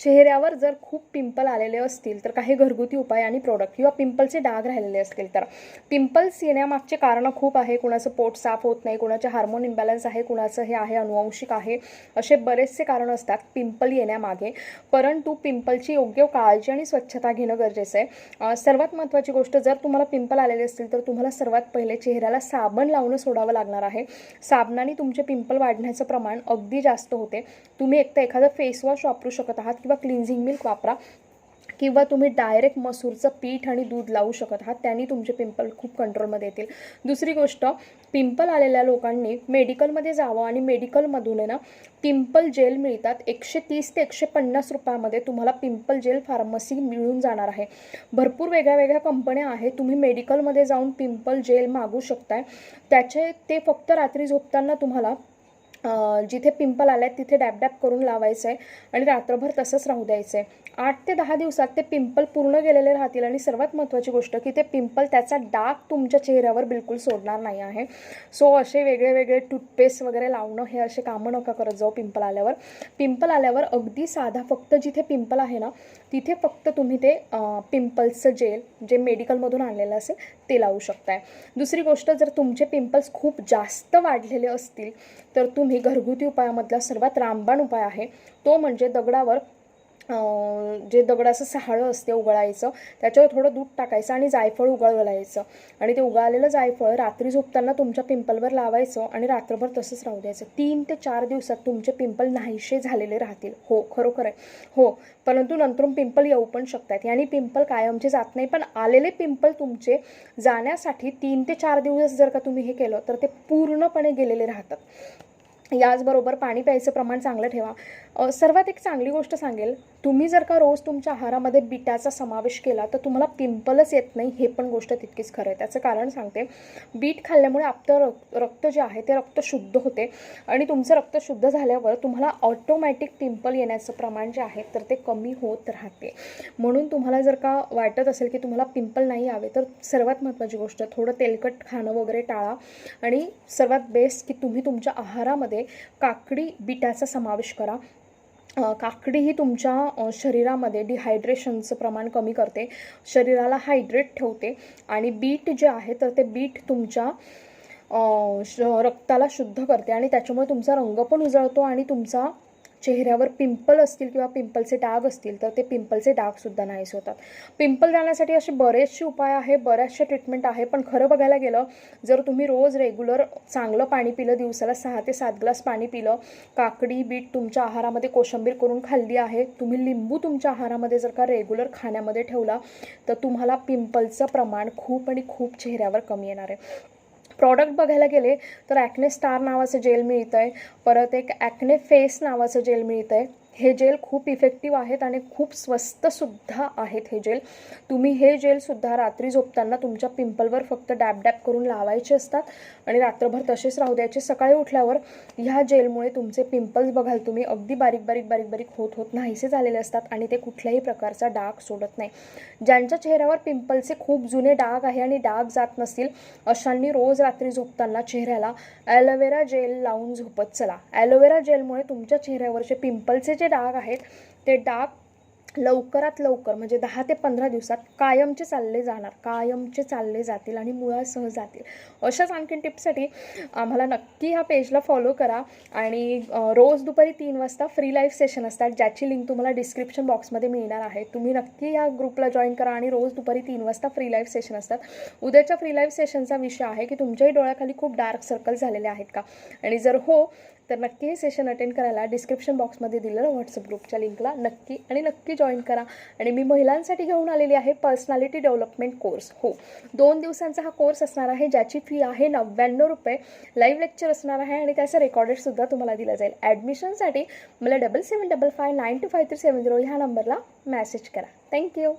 चेहऱ्यावर जर खूप पिंपल आलेले असतील तर काही घरगुती उपाय आणि प्रोडक्ट किंवा पिंपलचे डाग राहिलेले असतील तर. पिंपल्स येण्यामागचे कारणं खूप आहे कुणाचं पोट साफ होत नाही कुणाचे हार्मोन इम्बॅलन्स आहे कुणाचं हे आहे अनुवंशिक आहे असे बरेचसे कारणं असतात पिंपल येण्यामागे. परंतु पिंपलची योग्य काळजी आणि स्वच्छता घेणं गरजेचं आहे. सर्वात महत्त्वाची गोष्ट जर तुम्हाला पिंपल आलेले असतील तर तुम्हाला सर्वात पहिले चेहऱ्याला साबण लावणं सोडावं लागणार आहे. साबणाने तुमचे पिंपल वाढण्याचं प्रमाण अगदी जास्त होते. तुम्ही एक तर एखादं फेसवॉश वापरू शकत आहात किंवा क्लिन्झिंग मिल्क वापरा किंवा तुम्ही डायरेक्ट मसूरचं पीठ आणि दूध लावू शकत आहात त्यांनी तुमचे पिंपल खूप कंट्रोलमध्ये येतील. दुसरी गोष्ट पिंपल आलेल्या लोकांनी मेडिकलमध्ये जावं आणि मेडिकलमधून आहे ना पिंपल जेल मिळतात. एकशे तीस ते एकशे पन्नास रुपयामध्ये तुम्हाला पिंपल जेल फार्मसी मिळून जाणार आहे. भरपूर वेगळ्या वेगळ्या कंपन्या आहेत. तुम्ही मेडिकलमध्ये जाऊन पिंपल जेल मागू शकताय. त्याचे ते फक्त रात्री झोपताना तुम्हाला जिथे पिंपल आले आहेत तिथे डॅब डॅब करून लावायचं आहे आणि रात्रभर तसंच राहू द्यायचं आहे आठ ते दहा दिवसात ते पिंपल पूर्ण गेलेले राहतील आणि सर्वात महत्त्वाची गोष्ट की ते पिंपल त्याचा डाग तुमच्या चेहऱ्यावर बिलकुल सोडणार नाही आहे. सो असे वेगळे वेगळे टूथपेस्ट वगैरे लावणं हे असे कामं नका करत जाऊ पिंपल आल्यावर. पिंपल आल्यावर अगदी साधा फक्त जिथे पिंपल आहे ना तिथे फक्त तुम्ही ते पिंपल्सचं जेल जे मेडिकलमधून आणलेलं असेल ते लावू शकताय. दुसरी गोष्ट जर तुमचे पिंपल्स खूप जास्त वाढलेले असतील तर तुम्ही घरगुती उपायामधला सर्वात रामबाण उपाय आहे. तो म्हणजे दगडावर जे दगडाचं सहाळं असते उगळायचं त्याच्यावर थोडं दूध टाकायचं आणि जायफळ उगळवायचं आणि ते उगाळलेलं जायफळ रात्री झोपताना तुमच्या पिंपलवर लावायचं आणि रात्रभर तसंच राहू द्यायचं. तीन ते चार दिवसात तुमचे पिंपल नाहीशे झालेले राहतील. हो खरोखर आहे. हो परंतु नंतरून पिंपल येऊ पण शकतात. आणि पिंपल कायमचे जात नाही पण आलेले पिंपल तुमचे जाण्यासाठी तीन ते चार दिवस जर का तुम्ही हे केलं तर ते पूर्णपणे गेलेले राहतात. याचबरोबर पाणी प्यायचं प्रमाण चांगलं ठेवा. सर्वात एक चांगली गोष्ट सांगेल तुम्ही जर का रोज तुमच्या आहारामध्ये बिटाचा समावेश केला तर तुम्हाला पिंपलच येत नाही. हे पण गोष्ट तितकीच खरं आहे. त्याचं कारण सांगते. बीट खाल्ल्यामुळे आपलं रक्त रक्त जे आहे ते रक्त शुद्ध होते. आणि तुमचं रक्त शुद्ध झाल्यावर तुम्हाला ऑटोमॅटिक पिंपल येण्याचं प्रमाण जे आहे तर ते कमी होत राहते. म्हणून तुम्हाला जर का वाटत असेल की तुम्हाला पिंपल नाही यावे तर सर्वात महत्त्वाची गोष्ट थोडं तेलकट खाणं वगैरे टाळा. आणि सर्वात बेस्ट की तुम्ही तुमच्या आहारामध्ये काकडी बिटाचा समावेश करा. काकडी ही तुमच्या शरीरामध्ये डिहायड्रेशनचं प्रमाण कमी करते. शरीराला हायड्रेट ठेवते आणि बीट जे आहे तर ते बीट तुमच्या श रक्ताला शुद्ध करते आणि त्याच्यामुळे तुमचा रंग पण उजळतो आणि तुमचा चेहऱ्यावर पिंपल असतील किंवा पिंपलचे डाग असतील तर ते पिंपलचे डागसुद्धा नाहीसे होतात पिंपल जाण्यासाठी असे बरेचसे उपाय आहे बऱ्याचशा ट्रीटमेंट आहे पण खरं बघायला गेलं जर तुम्ही रोज रेग्युलर चांगलं पाणी पिलं दिवसाला सहा ते सात ग्लास पाणी पिलं काकडी बीट तुमच्या आहारामध्ये कोशंबीर करून खाल्ली आहे तुम्ही लिंबू तुमच्या आहारामध्ये जर का रेग्युलर खाण्यामध्ये ठेवला तर तुम्हाला पिंपलचं प्रमाण खूप आणि खूप चेहऱ्यावर कमी येणार आहे. प्रॉडक्ट बघायला गेले तर ॲक्ने स्टार नावाचं जेल मिळतं आहे परत एक ॲक्ने फेस नावाचं जेल मिळतं आहे हे जेल खूप इफेक्टिव्ह आहेत आणि खूप स्वस्तसुद्धा आहेत हे जेल. तुम्ही हे जेलसुद्धा रात्री झोपताना तुमच्या पिंपलवर फक्त डॅब डॅप करून लावायचे असतात आणि रात्रभर तसेच राहू द्यायचे. सकाळी उठल्यावर ह्या जेलमुळे तुमचे पिंपल्स बघाल तुम्ही अगदी बारीक बारीक बारीक बारीक होत होत नाहीसे झालेले असतात आणि ते कुठल्याही प्रकारचा डाग सोडत नाही. ज्यांच्या चेहऱ्यावर पिंपलचे खूप जुने डाग आहे आणि डाग जात नसतील अशांनी रोज रात्री झोपताना चेहऱ्याला ॲलोवेरा जेल लावून झोपत चला. ॲलोवेरा जेलमुळे तुमच्या चेहऱ्यावरचे पिंपलचे जे डाग आहेत ते डाग लवकरात लवकर म्हणजे दहा ते पंधरा दिवसात कायमचे चालले जाणार कायमचे चालले जातील आणि मुळासह जातील. अशाच आणखीन टिप्ससाठी आम्हाला नक्की ह्या पेजला फॉलो करा आणि रोज दुपारी तीन वाजता फ्री लाईव्ह सेशन असतात ज्याची लिंक तुम्हाला डिस्क्रिप्शन बॉक्समध्ये मिळणार आहे. तुम्ही नक्की या ग्रुपला जॉईन करा आणि रोज दुपारी तीन वाजता फ्री लाईव्ह सेशन असतात. उद्याच्या फ्री लाईव्ह सेशनचा विषय आहे की तुमच्याही डोळ्याखाली खूप डार्क सर्कल झालेले आहेत का? आणि जर हो तर नक्की हे सेशन अटेंड करायला डिस्क्रिप्शन बॉक्समध्ये दिलेलं व्हॉट्सअप ग्रुपच्या लिंकला नक्की आणि नक्की जॉईन करा. आणि मी महिलांसाठी घेऊन आलेली आहे पर्सनॅलिटी डेव्हलपमेंट कोर्स हो. दोन दिवसांचा हा कोर्स असणार आहे ज्याची फी आहे नव्याण्णव रुपये. लाईव्ह लेक्चर असणार आहे आणि त्याचं रेकॉर्डेडसुद्धा तुम्हाला दिलं जाईल. ॲडमिशनसाठी मला double seven double five nine two five three seven zero ह्या नंबरला मॅसेज करा. थँक्यू